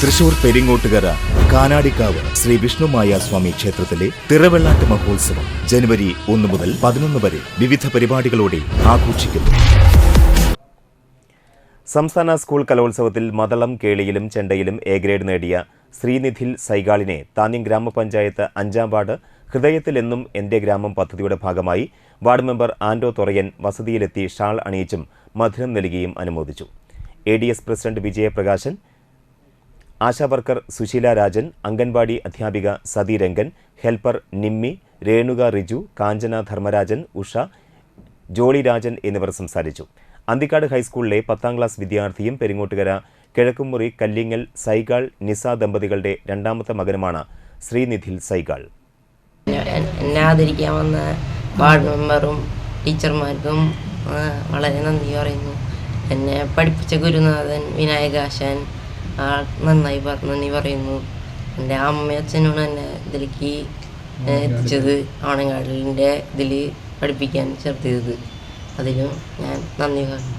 തൃശൂർ പെരിങ്ങോട്ടുകര കാനാടിക്കാവ് ശ്രീ വിഷ്ണുമായ സ്വാമി ക്ഷേത്രത്തിലെ തിറവെള്ളാട്ട് മഹോത്സവം ജനുവരി ഒന്ന് മുതൽ പതിനൊന്ന് വരെ വിവിധ പരിപാടികളോടെ ആഘോഷിക്കുന്നു. സംസ്ഥാന സ്കൂൾ കലോത്സവത്തിൽ മതളം കേളിയിലും ചെണ്ടയിലും എ ഗ്രേഡ് നേടിയ ശ്രീനിധിൽ സൈഗാളിനെ താന്യം ഗ്രാമപഞ്ചായത്ത് അഞ്ചാം വാർഡ് ഹൃദയത്തിൽ എന്നും എന്റെ ഗ്രാമം പദ്ധതിയുടെ ഭാഗമായി വാർഡ് മെമ്പർ ആൻഡോ തൊറയൻ വസതിയിലെത്തി ഷാൾ അണിയിച്ചും മധുരം നൽകിയും അനുമോദിച്ചു. A D S president Vijayaprakashan ASHA worker Susheela Rajan anganwadi അധ്യാപിക സതി രംഗൻ ഹെൽപ്പർ നിമ്മി രേണുക റിജു കാഞ്ചന ധർമ്മരാജൻ ഉഷ ജോളി രാജൻ എന്നിവർ സംസാരിച്ചു. അന്തിക്കാട് ഹൈസ്കൂളിലെ പത്താം ക്ലാസ് വിദ്യാർത്ഥിയും പെരിങ്ങോട്ടുകര കിഴക്കുമുറി കല്ലിങ്ങൽ സൈഗാൾ നിസ ദമ്പതികളുടെ രണ്ടാമത്തെ മകനുമാണ് ശ്രീനിധിൽ സൈഗാൾ. എന്നെ വന്ന വാർഡ് മെമ്പറും ടീച്ചർമാർക്കും വളരെ നന്ദി പറയുന്നു. എന്നെ പഠിപ്പിച്ച ഗുരുനാഥൻ വിനായകാശാൻ നന്നായി നന്ദി പറയുന്നു എന്റെ അമ്മയച്ഛനോട് എന്നെ ഇതിലേക്ക് എത്തിച്ചത്. ആണങ്ങാടിന്റെ ഇതിൽ പഠിപ്പിക്കാൻ ചേർത്തത് അതിലും ഞാൻ നന്ദി പറഞ്ഞു.